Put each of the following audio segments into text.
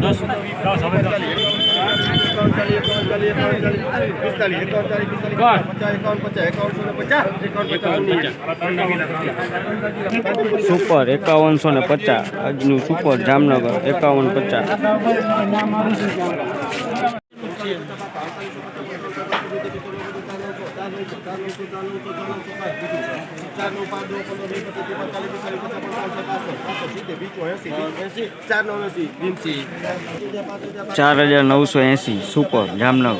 Dos, dos, dos, super એકાવનસો ને પચાસ. આજનું સુપર જામનગર એકાવન પચાસ ચાર હજાર નવસો એંસી, સુપર, જામનગર.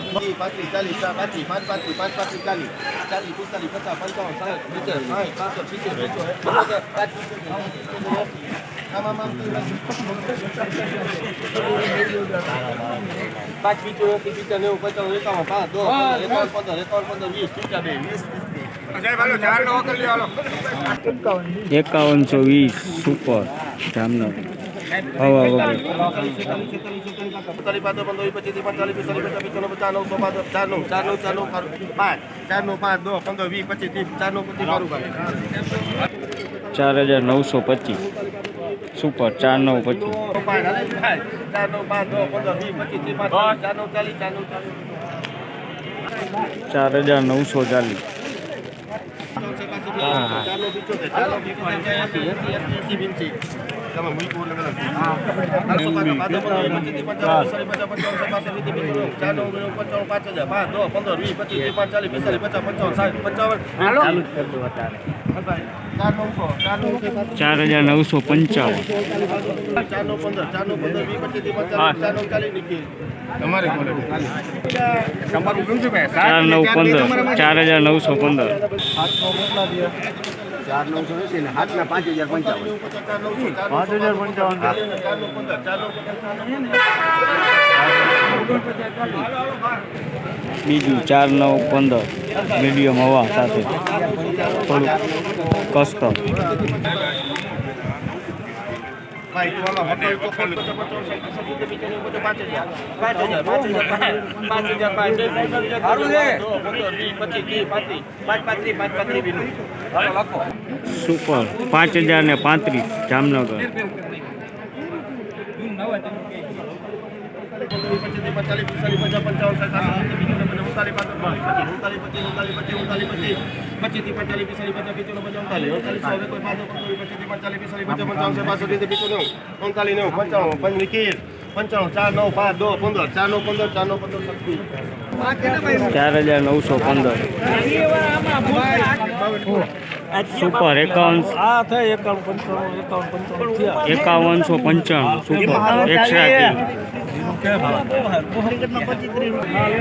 પાંચ પીચો પીચા નેવું પચાસ એકાવન પાંચ, દસ એકાવન પંદર એકાવન પંદર, વીસ પીચા બે, વીસ એકાવનસો વીસ સુપર જામનગર. હવા વગર. પાંચ પંદર પચીસ. ચાર નવ પચીસ. ચાર હજાર નવસો પાંચ ચાર હજાર નવસો પંચાવન ચાર નવ પાંચ ચાર હજાર નવસો દો પંદર ત્રીસ ચારનું પચીસ મારું ચાર હજાર નવસો પચીસ સુપર ચાર નવ પચીસ ચારનું પાંચ હજાર પાંચ પાંચ પાંચ પાંચ પાંચ પાંચ પાંચ પાંચ પાંચ પાંચ પાંચ પાંચ પાંચ પાંચ પાંચ પાંચ પંદર પાંચ પાંચ પાંચ પાંચ પાંચ નવ પાંચ હજાર પાંચ પાંચ પાંચ પાંચ પાંચ પાંચ પંદર પંદર નવ નવ પંદર પંદર પાંચ પાંચ પંદર બીજું નવ પંદર મીડિયમ હવા સાથે કસ્ટમ પાંચ હજાર પાંચ હજાર પાંચ હજાર પાંચ હજાર પાંચ પંદર પાંત્રીસ પાંચ પાંત્રીસ પાંચ પાંત્રીસ બીનું હાલો લખો સુપર પાંચ હજાર ને પાંત્રીસ જામનગર પચાલીસ પિસ્તાલીસ પચાસ પંચાવન ઉનતાલીસ પાંચ ઉનતાલીસ પચીસ ઉનતાલીસ પચીસ ઉનતાલીસ પચીસ પચીસથી પચાલીસ પિસ્તાલીસ પચાસ પિચોતેર પચાસ ઉનતાલીસ ઉનતાલીસ હવે કોઈ પાંચ પચીસથી પચાલીસ પિસ્તાલીસ પચાસ પંચાવન પાસઠ રીતે પિચોતેર ઉનતાલીસ નેવું પંચાવન પાંત્રીસ, જામનગર. પંચાણું ચાર, નવ, પાંચ દો પંદર, ચાર નો પંદર, ચાર નો પંદર છવ્વીસ ચાર હજાર નવસો પંદર. સુપર એકાવન. એકાવનસો પંચાણું સુપર એકસો